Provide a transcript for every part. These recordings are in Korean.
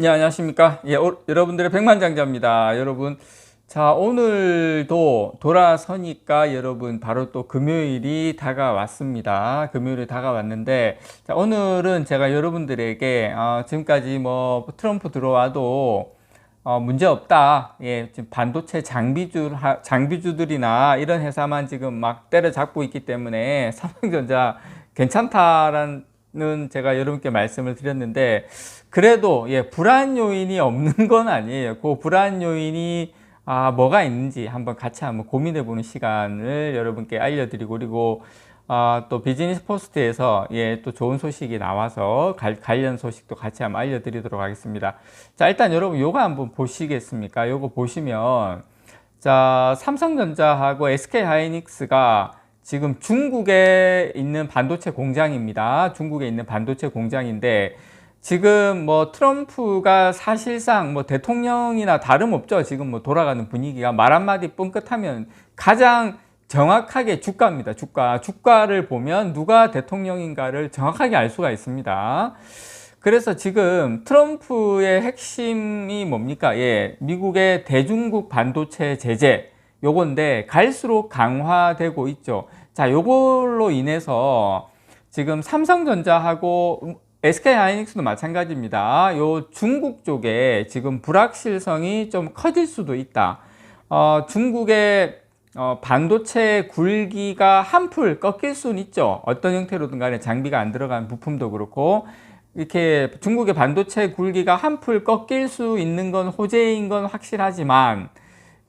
예, 안녕하십니까. 예, 오, 여러분들의 백만장자입니다. 여러분. 자, 오늘도 돌아서니까 여러분 바로 또 금요일이 다가왔습니다. 금요일이 다가왔는데, 자, 오늘은 제가 여러분들에게, 어, 지금까지 뭐 트럼프 들어와도 어, 문제 없다. 예, 지금 반도체 장비주, 장비주들이나 이런 회사만 지금 막 때려잡고 있기 때문에 삼성전자 괜찮다라는 제가 여러분께 말씀을 드렸는데, 그래도 예, 불안 요인이 없는 건 아니에요. 그 불안 요인이 아, 뭐가 있는지 한번 같이 한번 고민해 보는 시간을 여러분께 알려드리고 그리고 아, 또 비즈니스 포스트에서 예, 또 좋은 소식이 나와서 갈, 관련 소식도 같이 한번 알려드리도록 하겠습니다. 자, 일단 여러분 요거 한번 보시겠습니까? 요거 보시면 자, 삼성전자하고 SK 하이닉스가 지금 중국에 있는 반도체 공장입니다. 중국에 있는 반도체 공장인데 지금 뭐 트럼프가 사실상 뭐 대통령이나 다름없죠. 지금 뭐 돌아가는 분위기가 말 한마디 뻥끗하면 가장 정확하게 주가입니다. 주가. 주가를 보면 누가 대통령인가를 정확하게 알 수가 있습니다. 그래서 지금 트럼프의 핵심이 뭡니까? 예, 미국의 대중국 반도체 제재 요건데 갈수록 강화되고 있죠. 자, 요걸로 인해서 지금 삼성전자하고 SK 하이닉스도 마찬가지입니다. 요 중국 쪽에 지금 불확실성이 좀 커질 수도 있다. 어, 중국의 어, 반도체 굴기가 한풀 꺾일 수는 있죠. 어떤 형태로든 간에 장비가 안 들어간 부품도 그렇고 이렇게 중국의 반도체 굴기가 한풀 꺾일 수 있는 건 호재인 건 확실하지만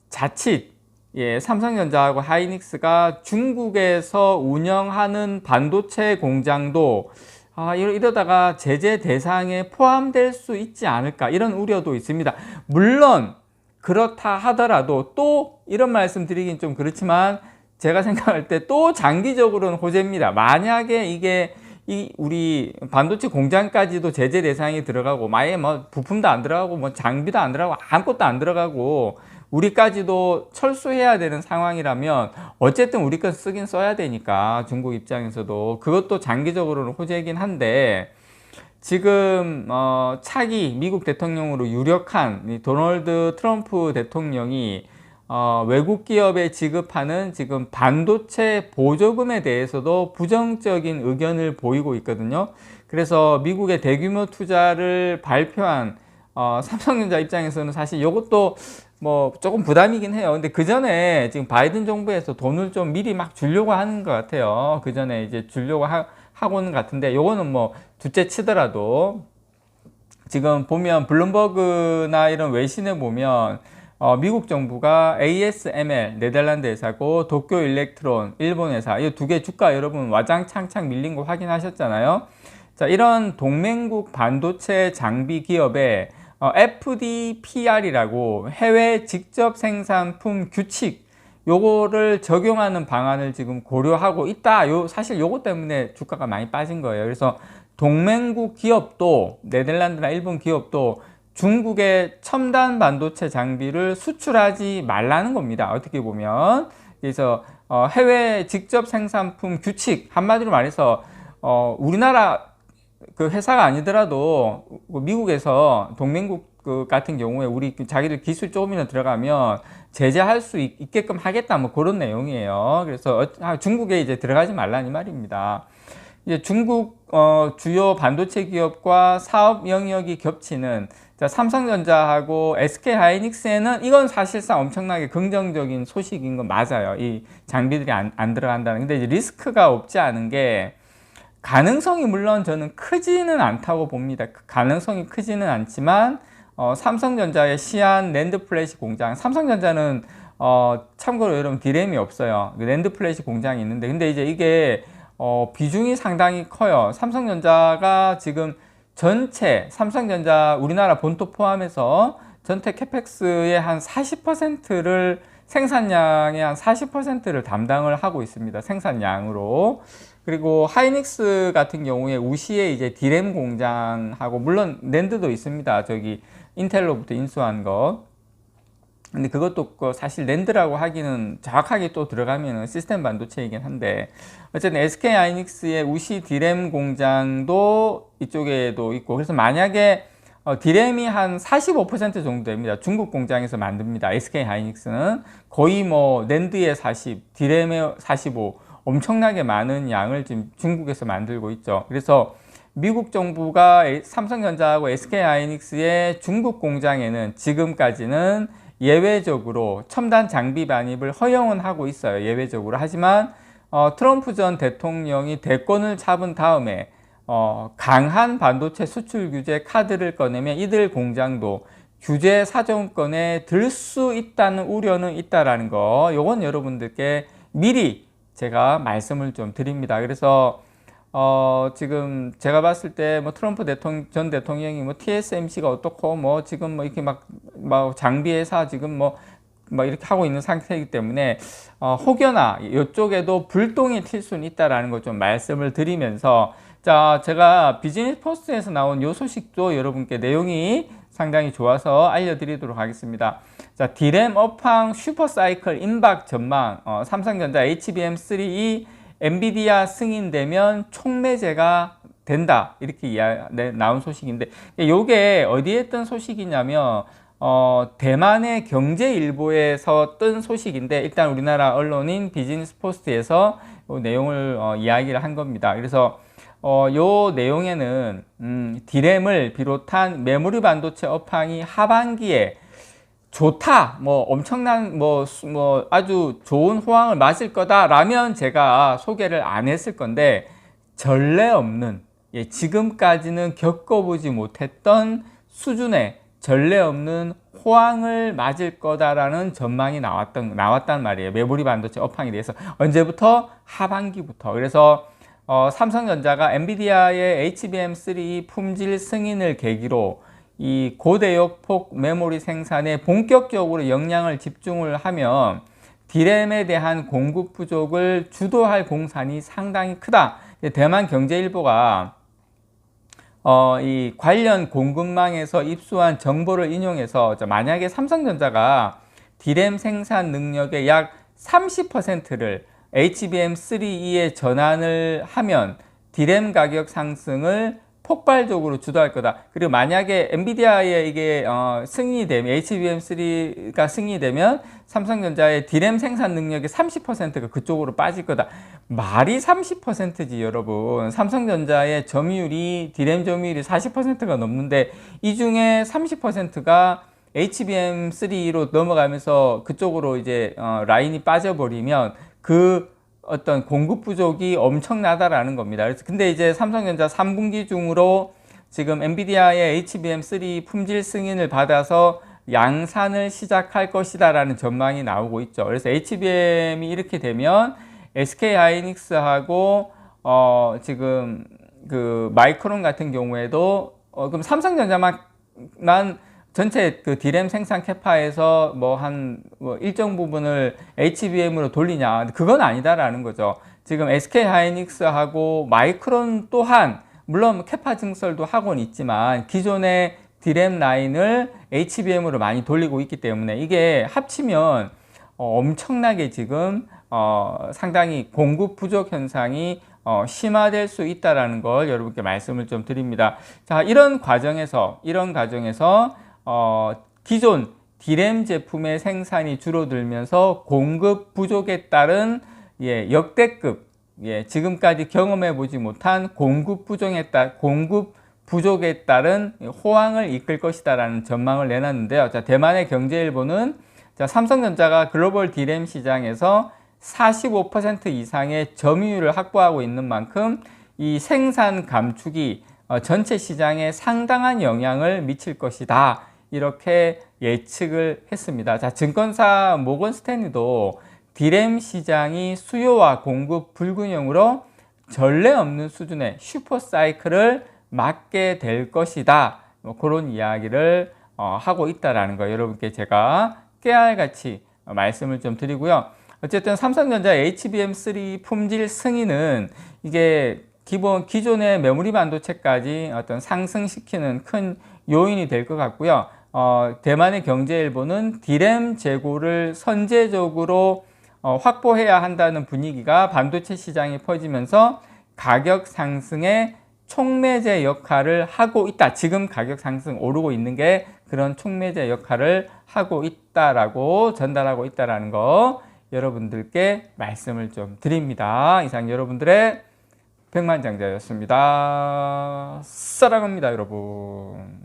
자칫 예, 삼성전자하고 하이닉스가 중국에서 운영하는 반도체 공장도 아, 이러다가 제재 대상에 포함될 수 있지 않을까 이런 우려도 있습니다. 물론 그렇다 하더라도 또 이런 말씀 드리긴 좀 그렇지만 제가 생각할 때 또 장기적으로는 호재입니다. 만약에 이게 이 우리 반도체 공장까지도 제재 대상이 들어가고 아예 뭐 부품도 안 들어가고 뭐 장비도 안 들어가고 아무것도 안 들어가고 우리까지도 철수해야 되는 상황이라면 어쨌든 우리 건 쓰긴 써야 되니까 중국 입장에서도 그것도 장기적으로는 호재이긴 한데 지금 어 차기 미국 대통령으로 유력한 도널드 트럼프 대통령이 어 외국 기업에 지급하는 지금 반도체 보조금에 대해서도 부정적인 의견을 보이고 있거든요. 그래서 미국의 대규모 투자를 발표한 어 삼성전자 입장에서는 사실 이것도 뭐 조금 부담이긴 해요. 근데 그 전에 지금 바이든 정부에서 돈을 좀 미리 막 주려고 하는 것 같아요. 그 전에 이제 주려고 하, 하고는 같은데 요거는 뭐 둘째 치더라도 지금 보면 블룸버그나 이런 외신에 보면 어, 미국 정부가 ASML 네덜란드 회사고 도쿄 일렉트론 일본 회사 이 두 개 주가 여러분 와장창창 밀린 거 확인하셨잖아요. 자 이런 동맹국 반도체 장비 기업에 어, FDPR이라고 해외 직접 생산품 규칙 요거를 적용하는 방안을 지금 고려하고 있다. 요 사실 요거 때문에 주가가 많이 빠진 거예요. 그래서 동맹국 기업도 네덜란드나 일본 기업도 중국의 첨단 반도체 장비를 수출하지 말라는 겁니다. 어떻게 보면 그래서 어, 해외 직접 생산품 규칙 한마디로 말해서 어, 우리나라 그 회사가 아니더라도 미국에서 동맹국 그 같은 경우에 우리 그 자기들 기술 조금이나 들어가면 제재할 수 있, 게끔 하겠다 뭐 그런 내용이에요. 그래서 어, 아, 중국에 이제 들어가지 말라는 말입니다. 이제 중국 어, 주요 반도체 기업과 사업 영역이 겹치는 자, 삼성전자하고 SK 하이닉스에는 이건 사실상 엄청나게 긍정적인 소식인 건 맞아요. 이 장비들이 안, 안 들어간다는. 근데 이제 리스크가 없지 않은 게 가능성이 물론 저는 크지는 않다고 봅니다. 그 가능성이 크지는 않지만 어, 삼성전자의 시안 랜드 플래시 공장, 삼성전자는 어, 참고로 여러분 디램이 없어요. 랜드 플래시 공장이 있는데, 근데 이제 이게 어, 비중이 상당히 커요. 삼성전자가 지금 전체 삼성전자 우리나라 본토 포함해서 전체 캐펙스의 한 40%를 생산량의 한 40%를 담당을 하고 있습니다. 생산량으로. 그리고 하이닉스 같은 경우에 우시에 이제 디램 공장하고 물론 랜드도 있습니다. 저기 인텔로부터 인수한 것. 근데 그것도 그 사실 랜드라고 하기는 정확하게 또 들어가면은 시스템 반도체이긴 한데 어쨌든 SK 하이닉스의 우시 디램 공장도 이쪽에도 있고 그래서 만약에 어, 디램이 한 45% 정도 됩니다. 중국 공장에서 만듭니다. SK 하이닉스는 거의 뭐 낸드의 40, 디램의 45 엄청나게 많은 양을 지금 중국에서 만들고 있죠. 그래서 미국 정부가 삼성전자하고 SK 하이닉스의 중국 공장에는 지금까지는 예외적으로 첨단 장비 반입을 허용은 하고 있어요. 예외적으로. 하지만 어, 트럼프 전 대통령이 대권을 잡은 다음에 어, 강한 반도체 수출 규제 카드를 꺼내면 이들 공장도 규제 사정권에 들 수 있다는 우려는 있다라는 거. 요건 여러분들께 미리 제가 말씀을 좀 드립니다. 그래서 어, 지금 제가 봤을 때 뭐 트럼프 대통령, 전 대통령이 뭐 TSMC가 어떻고 뭐 지금 뭐 이렇게 막, 막 장비 회사 지금 뭐, 뭐 이렇게 하고 있는 상태이기 때문에 어, 혹여나 이쪽에도 불똥이 튈 수는 있다라는 것좀 말씀을 드리면서 자, 제가 비즈니스 포스트에서 나온 요 소식도 여러분께 내용이 상당히 좋아서 알려드리도록 하겠습니다. 자, 디램 업황 슈퍼사이클 임박 전망, 어, 삼성전자 HBM3E 엔비디아 승인되면 총매제가 된다 이렇게 이야, 네, 나온 소식인데 이게 어디에 뜬 소식이냐면 어, 대만의 경제일보에서 뜬 소식인데 일단 우리나라 언론인 비즈니스 포스트에서 내용을 어, 이야기를 한 겁니다. 그래서 어, 요 내용에는 음, 디램을 비롯한 메모리 반도체 업황이 하반기에 좋다, 뭐 엄청난 뭐, 뭐 아주 좋은 호황을 맞을 거다라면 제가 소개를 안 했을 건데 전례 없는 예, 지금까지는 겪어보지 못했던 수준의 전례 없는 호황을 맞을 거다라는 전망이 나왔던 나왔단 말이에요. 메모리 반도체 업황에 대해서. 언제부터? 하반기부터. 그래서 어, 삼성전자가 엔비디아의 HBM3 품질 승인을 계기로 이 고대역폭 메모리 생산에 본격적으로 역량을 집중을 하면 디램에 대한 공급 부족을 주도할 공산이 상당히 크다. 대만 경제일보가 어, 이 관련 공급망에서 입수한 정보를 인용해서 만약에 삼성전자가 디램 생산 능력의 약 30%를 HBM3E에 전환을 하면 디램 가격 상승을 폭발적으로 주도할 거다. 그리고 만약에 엔비디아의 이게 어, 승인이 되면 HBM3가 승인이 되면 삼성전자의 디램 생산 능력의 30%가 그쪽으로 빠질 거다. 말이 30%지 여러분. 삼성전자의 점유율이 디램 점유율이 40%가 넘는데 이 중에 30%가 HBM3로 넘어가면서 그쪽으로 이제 어, 라인이 빠져버리면 그 어떤 공급 부족이 엄청나다라는 겁니다. 그래서 근데 이제 삼성전자 3분기 중으로 지금 엔비디아의 HBM3 품질 승인을 받아서 양산을 시작할 것이다라는 전망이 나오고 있죠. 그래서 HBM이 이렇게 되면 SK 하이닉스하고 어 지금 그 마이크론 같은 경우에도 어 그럼 삼성전자만 전체 그 디램 생산 캐파에서 뭐한 뭐 일정 부분을 HBM으로 돌리냐 그건 아니다라는 거죠. 지금 SK 하이닉스하고 마이크론 또한 물론 캐파 증설도 하고는 있지만 기존의 디램 라인을 HBM으로 많이 돌리고 있기 때문에 이게 합치면 어, 엄청나게 지금 어, 상당히 공급 부족 현상이 어, 심화될 수 있다라는 걸 여러분께 말씀을 좀 드립니다. 자, 이런 과정에서 이런 과정에서 어, 기존 디램 제품의 생산이 줄어들면서 공급 부족에 따른 예, 역대급 예, 지금까지 경험해 보지 못한 공급 부족에 따 공급 부족에 따른 호황을 이끌 것이다라는 전망을 내놨는데요. 자, 대만의 경제일보는 자, 삼성전자가 글로벌 디램 시장에서 45% 이상의 점유율을 확보하고 있는 만큼 이 생산 감축이 어, 전체 시장에 상당한 영향을 미칠 것이다. 이렇게 예측을 했습니다. 자, 증권사 모건 스탠리도 디램 시장이 수요와 공급 불균형으로 전례 없는 수준의 슈퍼 사이클을 맞게 될 것이다. 뭐 그런 이야기를 어, 하고 있다라는 거 여러분께 제가 깨알같이 말씀을 좀 드리고요. 어쨌든 삼성전자 HBM3 품질 승인은 이게 기본 기존의 메모리 반도체까지 어떤 상승시키는 큰 요인이 될 것 같고요. 어, 대만의 경제일보는 디램 재고를 선제적으로 어, 확보해야 한다는 분위기가 반도체 시장에 퍼지면서 가격 상승에 촉매제 역할을 하고 있다. 지금 가격 상승 오르고 있는 게 그런 촉매제 역할을 하고 있다라고 전달하고 있다라는 거 여러분들께 말씀을 좀 드립니다. 이상 여러분들의 백만장자였습니다. 사랑합니다, 여러분.